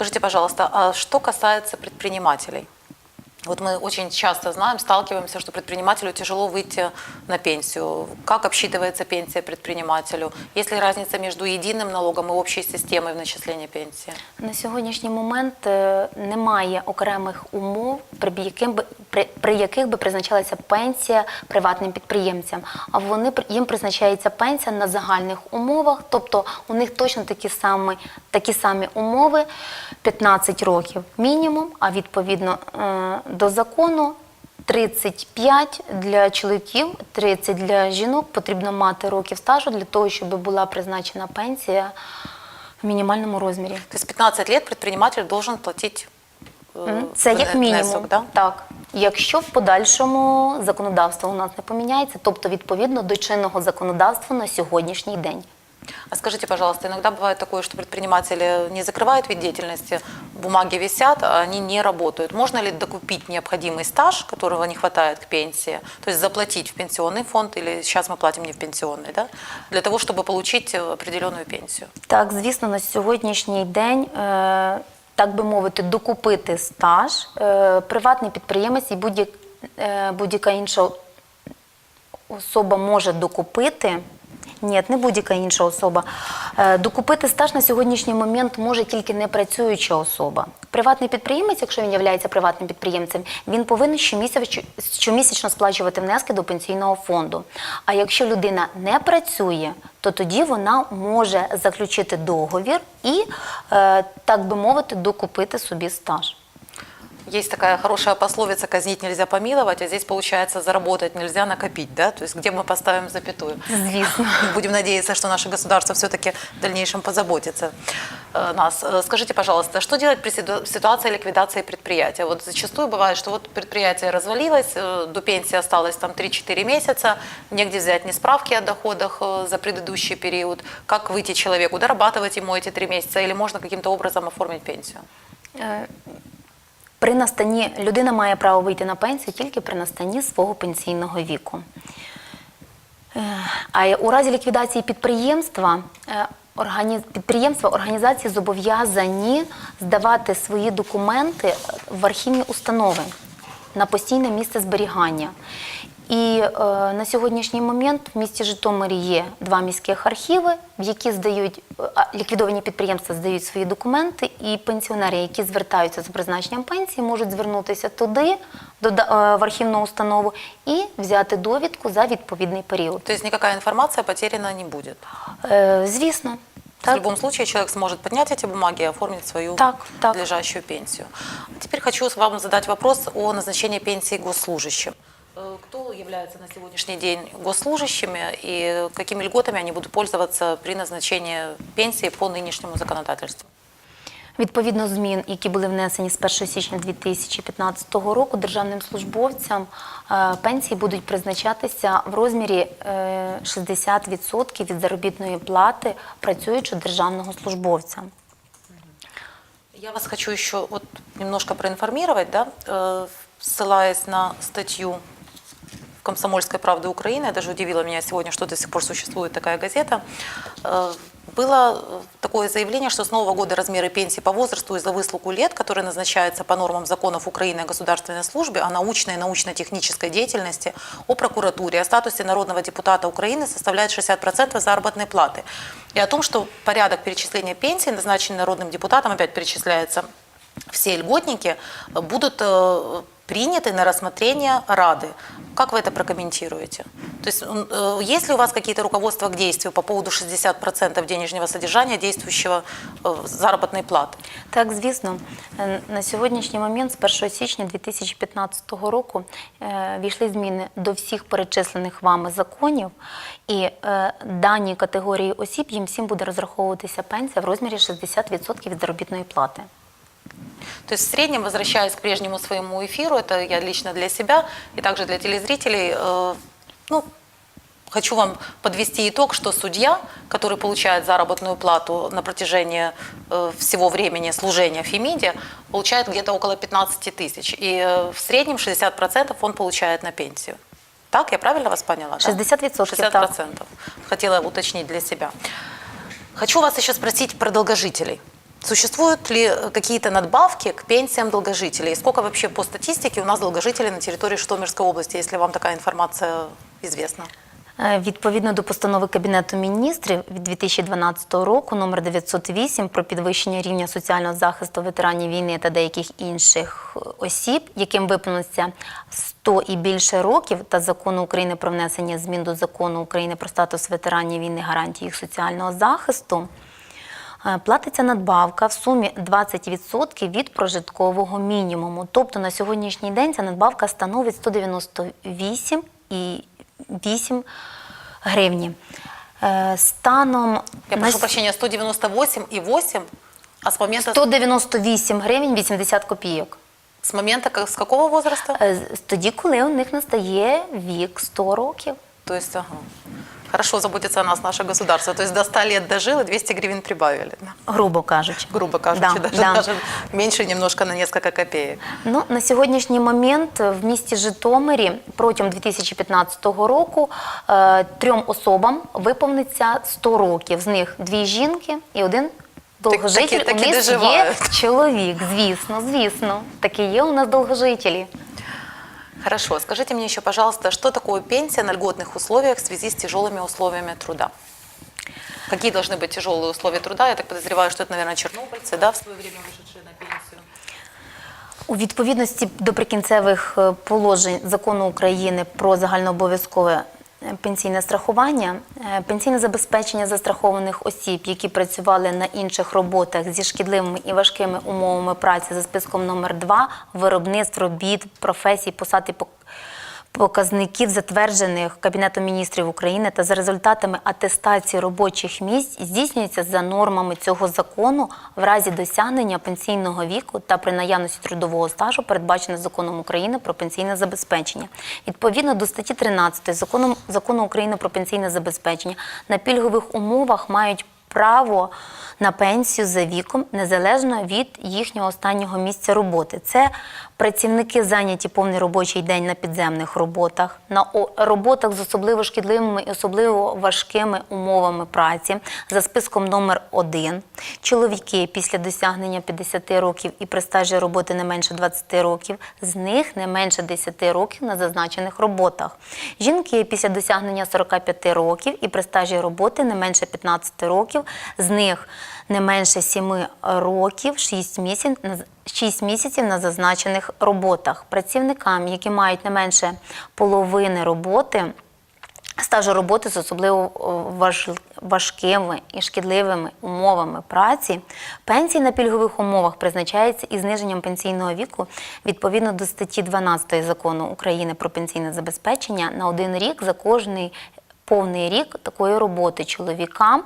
Скажите, пожалуйста, а что касается предпринимателей? Вот мы очень часто знаем, сталкиваемся, что предпринимателю тяжело выйти на пенсию. Как обсчитывается пенсия предпринимателю? Есть ли разница между единым налогом и общей системой в начислении пенсии? На сьогоднішній момент е, немає окремих умов, при яким би при, при яких би призначалася пенсія приватним підприємцям. А вони при- їм призначається пенсія на загальних умовах, тобто у них точно такі самі, такі самі умови 15 років мінімум, а відповідно е, до закону 35 для чоловіків, 30 для жінок потрібно мати років стажу для того, щоб була призначена пенсія в мінімальному розмірі. То есть 15 лет предприниматель должен платить э, Це як мінімум. внесок, да? Так. Якщо в подальшому законодавство у нас не поміняється, тобто відповідно до чинного законодавства на сьогоднішній день. А скажите, пожалуйста, иногда бывает такое, что предприниматели не закрывают вид деятельности, бумаги висят, а они не работают. Можно ли докупить необходимый стаж, которого не хватает к пенсии, то есть заплатить в пенсионный фонд, или сейчас мы платим не в пенсионный, да, для того, чтобы получить э, определенную пенсию? Так, звісно, на сьогоднішній день, е, так би мовити, докупити стаж е, приватний підприємець і будь-як- е, будь-яка інша особа може докупити. ні, не будь-яка інша особа. Е, Докупити стаж на сьогоднішній момент може тільки непрацююча особа. Приватний підприємець, якщо він є приватним підприємцем, він повинен щомісяч- щомісячно сплачувати внески до пенсійного фонду. А якщо людина не працює, то тоді вона може заключити договір і, е, так би мовити, докупити собі стаж. Есть такая хорошая пословица «казнить нельзя помиловать», а здесь, получается, заработать нельзя накопить, да? То есть где мы поставим запятую? Звісно. Будем надеяться, что наше государство все-таки в дальнейшем позаботится э, нас. Э, Скажите, пожалуйста, что делать при ситу- ситуации ликвидации предприятия? Вот зачастую бывает, что вот предприятие развалилось, э, до пенсии осталось там 3-4 месяца, негде взять ни справки о доходах за предыдущий период. Как выйти человеку, дорабатывать ему эти 3 месяца или можно каким-то образом оформить пенсию? При настанні людина має право вийти на пенсію тільки при настанні свого пенсійного віку. Е, А у разі ліквідації підприємства е, підприємства організації зобов'язані здавати свої документи в архівні установи на постійне місце зберігання. І е, на сьогоднішній момент в місті Житомирі є два міських архіви, в які здають ліквідовані підприємства здають свої документи, і пенсіонери, які звертаються за призначенням пенсії, можуть звернутися туди, до, е, в архівну установу, і взяти довідку за відповідний період. То есть никакая информация потеряна не будет? Е, звісно, В так. любом случае человек сможет поднять эти бумаги и оформить свою Так, так. надлежащую пенсию. А теперь хочу вам задать вопрос о назначении пенсии госслужащим. Э, Кто является на сегодняшний день госслужащими и какими льготами они будут пользоваться при назначении пенсии по нынешнему законодательству? Відповідно змін, які були внесені з 1 січня 2015 року, державним службовцям е, пенсії будуть призначатися в розмірі е, 60% від заробітної плати працюючого державного службовця. Я вас хочу еще вот немножко проинформировать, да, э, ссылаясь на статью в «Комсомольской правды Украины», я даже удивило меня сегодня, что до сих пор существует такая газета, э, было такое заявление, что с нового года размеры пенсий по возрасту и за выслугу лет, которые назначаются по нормам законов Украины о государственной службе, о научной и научно-технической деятельности, о прокуратуре, о статусе народного депутата Украины составляет 60% заработной платы. И о том, что порядок перечисления пенсий, назначенный народным депутатом, опять перечисляется. Все льготники, будут э, приняты на рассмотрение Рады. Как вы это прокомментируете? То есть м, э, есть ли у вас какие-то руководства к действию по поводу 60% денежного содержания действующего э, заработной платы? Так, звісно, Е, на сьогоднішній момент, з 1 січня 2015 року, е, війшли зміни до всіх перечислених вами законів, і е, даній категорії осіб їм всім буде розраховуватися пенсія в розмірі 60% від заробітної плати. То есть в среднем, возвращаясь к прежнему своему эфиру, это я лично для себя и также для телезрителей, э, ну, хочу вам подвести итог, что судья, который получает заработную плату на протяжении э, всего времени служения в Фемиде, получает где-то около 15 тысяч. И э, в среднем 60% он получает на пенсию. Так, я правильно вас поняла? да? 60%, 60%. так. Хотела уточнить для себя. Хочу вас еще спросить про долгожителей. Существуют ли э, какие-то надбавки к пенсиям долгожителей? Сколько вообще по статистике у нас долгожителей на территории Житомирской области, если вам такая информация известна? Е, Відповідно до постанови Кабінету міністрів від 2012 року номер 908 про підвищення рівня соціального захисту ветеранів війни та деяких інших е, осіб, яким виповниться 100 і більше років, та закону України про внесення змін до закону України про статус ветеранів війни, гарантії їх соціального захисту. Е, Платиться надбавка в сумі 20% від прожиткового мінімуму. Тобто на сьогоднішній день ця надбавка становить 198,8 гривні. Е, Станом Я на прошу с- прощения, 198,8, а с момента, 198 гривень 80 копійок. с момента как- с какого возраста? Е, з- Тоді, коли у них настає вік 100 років. То есть, ага. Хорошо заботится о нас наше государство. То есть до 100 лет дожил и 200 гривен прибавили. Грубо кажучи. Грубо кажучи, Да, даже, да. даже меньше немножко на несколько копеек. Ну, на сьогоднішній момент в місті Житомирі протягом 2015 року е, трьом особам виповниться 100 років. З них дві жінки і один довгожитель. такі- такі у нас є чоловік, звісно, звісно. Такі є у нас довгожителі. Хорошо, скажите мне еще, пожалуйста, что такое пенсия на льготных условиях в связи с тяжелыми условиями труда? Какие должны быть тяжелые условия труда? Я так подозреваю, что это, наверное, чернобыльцы, да, в свое время вышедшие на пенсию. У відповідності до прикінцевих е, положень закону України про загальнообов'язкове е, пенсійне страхування, е, пенсійне забезпечення застрахованих осіб, які працювали на інших роботах зі шкідливими і важкими умовами праці за списком номер 2 виробництв робіт, професій, посад і показників, затверджених Кабінетом міністрів України та за результатами атестації робочих місць здійснюється за нормами цього закону в разі досягнення пенсійного віку та при наявності трудового стажу, передбачено законом України про пенсійне забезпечення. Відповідно до статті 13 закону, закону України про пенсійне забезпечення на пільгових умовах мають право на пенсію за віком незалежно від їхнього останнього місця роботи. Це працівники зайняті повний робочий день на підземних роботах, на роботах з особливо шкідливими і особливо важкими умовами праці за списком номер 1 Чоловіки після досягнення 50 років і при стажі роботи не менше 20 років, з них не менше 10 років на зазначених роботах. Жінки після досягнення 45 років і при стажі роботи не менше 15 років, з них не менше 7 років 6 місяців, на- 6 місяців на зазначених роботах. Працівникам, які мають не менше половини роботи, стажу роботи з особливо важ- важкими і шкідливими умовами праці, пенсії на пільгових умовах призначаються із зниженням пенсійного віку відповідно до статті 12 закону України про пенсійне забезпечення на один рік за кожний повний рік такої роботи чоловікам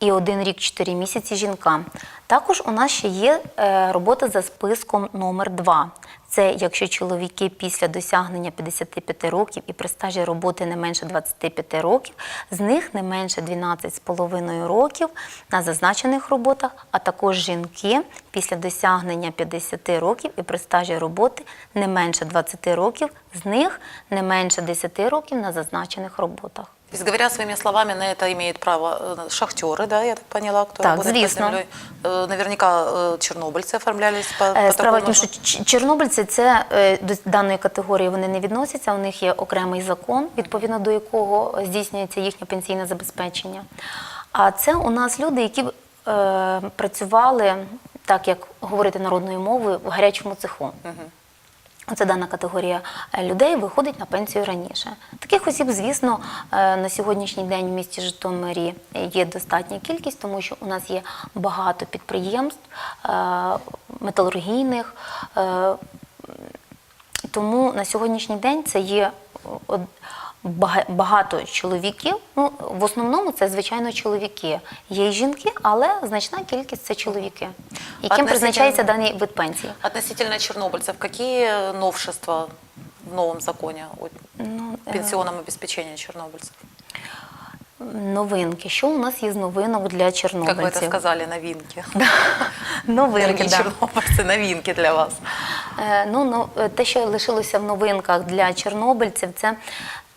і один рік 4 місяці жінкам. Також у нас ще є е, робота за списком номер 2 Це якщо чоловіки після досягнення 55 років і при стажі роботи не менше 25 років, з них не менше 12,5 років на зазначених роботах, а також жінки після досягнення 50 років і при стажі роботи не менше 20 років, з них не менше 10 років на зазначених роботах. То есть, говоря своими словами, на это имеют право э, шахтеры, да, я так поняла, кто Так, работает под звісно. землей. Э, Наверняка э, чернобыльцы оформлялись по, Е, по Справа в такому тім, же. що ч- чорнобильці це е, до даної категорії вони не відносяться. У них є окремий закон, відповідно до якого здійснюється їхнє пенсійне забезпечення. А це у нас люди, які е, працювали, так як говорити народною мовою, в гарячому цеху. Оце дана категорія е, людей виходить на пенсію раніше. Таких осіб, звісно, е, на сьогоднішній день в місті Житомирі є достатня кількість, тому що у нас є багато підприємств е, металургійних. Тому на сьогоднішній день це є багато чоловіків. Ну, в основному це, звичайно, чоловіки. Є й жінки, але значна кількість це чоловіки, яким Относительно- призначається даний вид пенсії. Относительно чернобыльцев, какие новшества в новом законе о Ну, е, пенсионном обеспечении чернобыльцев? Новинки. Що у нас є з новинок для Как чорнобильців? вы это сказали, новинки. Новинки, Дорогие да. чернобыльцы, новинки для вас. Е, Ну, ну, е, те, що лишилося в новинках для чорнобильців, це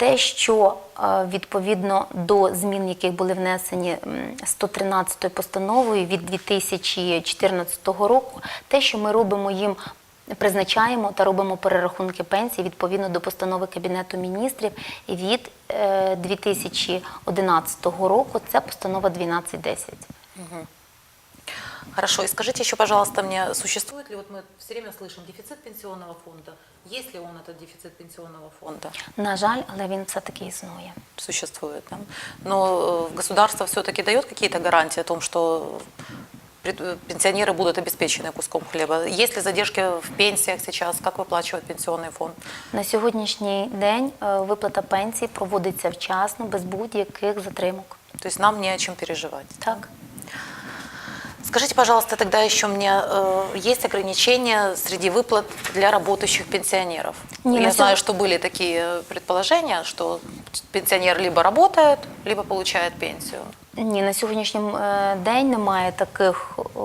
те, що е, відповідно до змін, яких були внесені м, 113 постановою від 2014 року, те, що ми робимо їм. Призначаємо та робимо перерахунки пенсій відповідно до постанови Кабінету міністрів від е, 2011 року. Це постанова 1210. Хорошо, и скажите еще, пожалуйста, мне, существует ли, вот мы все время слышим, дефицит пенсионного фонда? Есть ли он, этот дефицит пенсионного фонда? На жаль, але він все-таки існує. Существует, да? Но э, государство все-таки дает какие-то гарантии о том, что пред- э, пенсионеры будут обеспечены куском хлеба? Есть ли задержки в пенсиях сейчас? Как выплачивает пенсионный фонд? На сьогоднішній день е, виплата пенсії проводиться вчасно, без будь-яких затримок. То есть нам не о чем переживать. Так. Скажите, пожалуйста, тогда еще мне, э, есть ограничения среди выплат для работающих пенсионеров? Не, Я на знаю, сего- что были такие предположения, что пенсионер либо работает, либо получает пенсию. Ні, на сьогоднішній е, день немає таких е,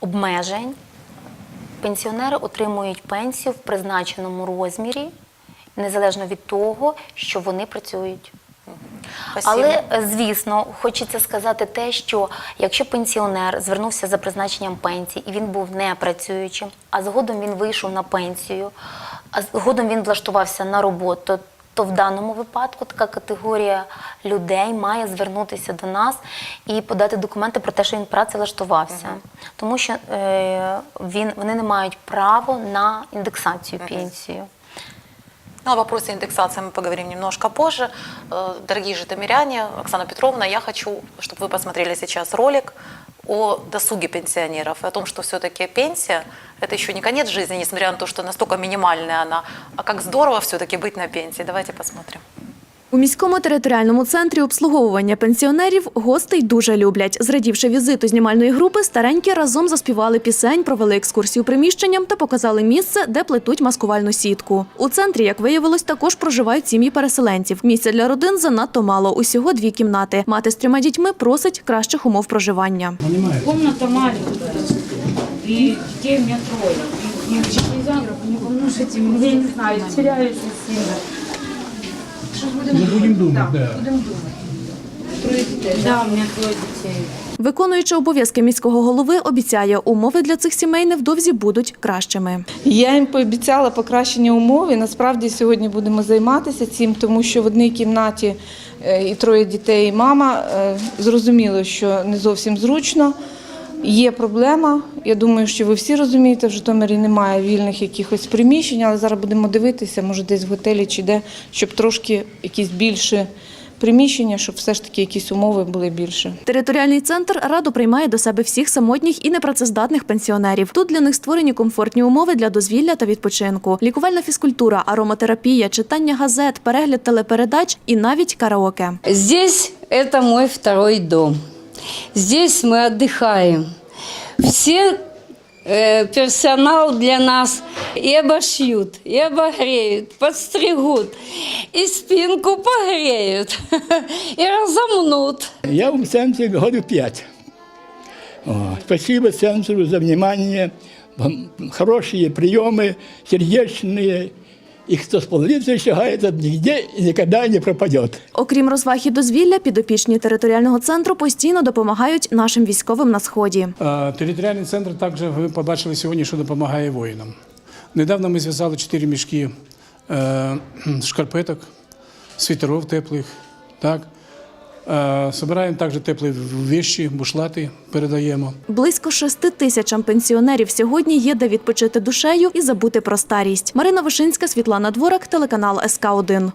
обмежень. Пенсіонери отримують пенсію в призначеному розмірі, незалежно від того, що вони працюють. Спасибо. Але, звісно, хочеться сказати те, що якщо пенсіонер звернувся за призначенням пенсії і він був не працюючим, а згодом він вийшов на пенсію, а згодом він влаштувався на роботу, то в даному випадку така категорія людей має звернутися до нас і подати документи про те, що він працевлаштувався. Тому що е, він, вони не мають права на індексацію пенсії. Ну, о вопросе индексации мы поговорим немножко позже. Э, Дорогие житомиряне, Оксана Петровна, я хочу, чтобы вы посмотрели сейчас ролик о досуге пенсионеров о том, что все-таки пенсия – это еще не конец жизни, несмотря на то, что настолько минимальная она, а как здорово все-таки быть на пенсии. Давайте посмотрим. У міському територіальному центрі обслуговування пенсіонерів гостей дуже люблять. Зрадівши візиту знімальної групи, старенькі разом заспівали пісень, провели екскурсію приміщенням та показали місце, де плетуть маскувальну сітку. У центрі, як виявилось, також проживають сім'ї переселенців. Місця для родин занадто мало. Усього дві кімнати. Мати з трьома дітьми просить кращих умов проживання. Комната маленькая, и детей у меня трое. И их же нельзя не помножить, им, я не знаю, теряюсь сильно. Что ж будем Ну, будем да. Будем думать. Трое детей. Да, у меня трое детей. Виконуючи обов'язки міського голови, обіцяє, умови для цих сімей невдовзі будуть кращими. Я їм пообіцяла покращення умов. І насправді сьогодні будемо займатися цим, тому що в одній кімнаті е, і троє дітей, і мама е, зрозуміло, що не зовсім зручно. Є проблема. Я думаю, що ви всі розумієте, в Житомирі немає вільних якихось приміщень, але зараз будемо дивитися, може десь в готелі чи де, щоб трошки якісь більше приміщення, щоб все ж таки якісь умови були більше. Територіальний центр радо приймає до себе всіх самотніх і непрацездатних пенсіонерів. Тут для них створені комфортні умови для дозвілля та відпочинку, лікувальна фізкультура, ароматерапія, читання газет, перегляд телепередач і навіть караоке. Здесь это мой второй дом. Здесь мы отдыхаем. Все э, персонал для нас и обошьют, и обогреют, подстригут, и спинку погреют, и разомнут. Я в центре году пять. О, спасибо центру за внимание. Вам Хорошие приемы, сердечные. И кто с полицией шагает, тот нигде и никогда не пропадет. Окрім розваг і дозвілля, підопічні територіального центру постійно допомагають нашим військовим на сході. Територіальний центр також ви побачили сьогодні, що допомагає воїнам. Недавно ми зв'язали чотири мішки е, шкарпеток, світеров теплих. Так? Е, Собираємо також теплі віші, бушлати передаємо. Близько шести тисячам пенсіонерів сьогодні є де відпочити душею і забути про старість. Марина Вишинська, Світлана Дворак, телеканал СК 1